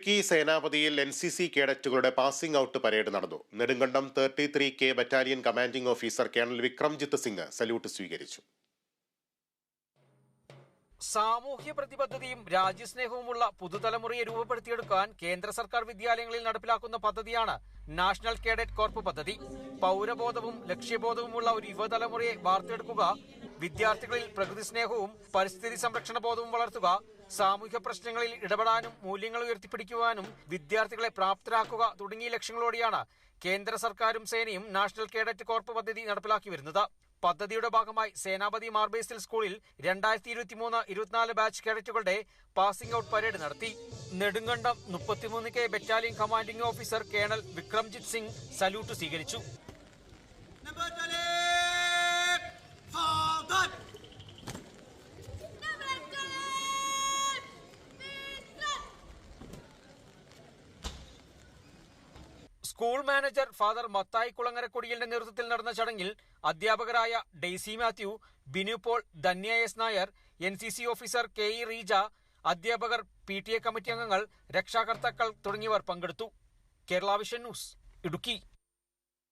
ഇടുക്കി സേനാപതിയിൽ N C C കേഡറ്റുകളുടെ passing out parade നടന്നു. Nedunkandam thirty three K battalion commanding officer colonel Vikramjit Singh salute സ്വീകരിച്ചു. സാമൂഹ്യ പ്രതിബദ്ധതയും രാജ്യസ്നേഹവുമുള്ള പുതുതലമുറയെ രൂപപ്പെടുത്തിയെടുക്കാൻ കേന്ദ്ര സർക്കാർ വിദ്യാലയങ്ങളിൽ നടപ്പിലാക്കുന്ന പദ്ധതിയാണ് നാഷണൽ കേഡറ്റ് കോർപ്പ് പദ്ധതി. പൗരബോധവും ലക്ഷ്യബോധവുമുള്ള ഒരു യുവതലമുറയെ വാർത്തെടുക്കുക വിദ്യാർത്ഥികളിൽ പ്രകൃതി സ്നേഹവും പരിസ്ഥിതി സംരക്ഷണ ബോധവും വളർത്തുക സാമൂഹ്യ പ്രശ്നങ്ങളിൽ ഇടപെടാനും മൂല്യങ്ങൾ ഉയർത്തിപ്പിടിക്കുവാനും വിദ്യാർത്ഥികളെ പ്രാപ്തരാക്കുക തുടങ്ങിയ ലക്ഷ്യങ്ങളോടെയാണ് കേന്ദ്ര സർക്കാരും സേനയും നാഷണൽ കേഡറ്റ് കോർപ്പ് പദ്ധതി നടപ്പിലാക്കി വരുന്നത്. പദ്ധതിയുടെ ഭാഗമായി സേനാപതി മാർബേസിൽ സ്കൂളിൽ രണ്ടായിരത്തി ഇരുപത്തി മൂന്ന് ഇരുപത്തിനാല് ബാച്ച് കേഡറ്റുകളുടെ പാസിംഗ് ഔട്ട് പരേഡ് നടത്തി. നെടുങ്കണ്ടം മുപ്പത്തിമൂന്ന് K battalion commanding officer colonel Vikramjit Singh salute സ്വീകരിച്ചു. സ്കൂൾ മാനേജർ ഫാദർ മത്തായി കുളങ്ങരക്കൊടിയലിന്റെ നേതൃത്വത്തിൽ നടന്ന ചടങ്ങിൽ അധ്യാപകരായ Daisy Mathew Binu Paul Dhanya S Nair N C C officer K E Reeja അധ്യാപകർ പി ടി എ കമ്മിറ്റി അംഗങ്ങൾ രക്ഷാകർത്താക്കൾ തുടങ്ങിയവർ പങ്കെടുത്തു. Kerala vision news Idukki.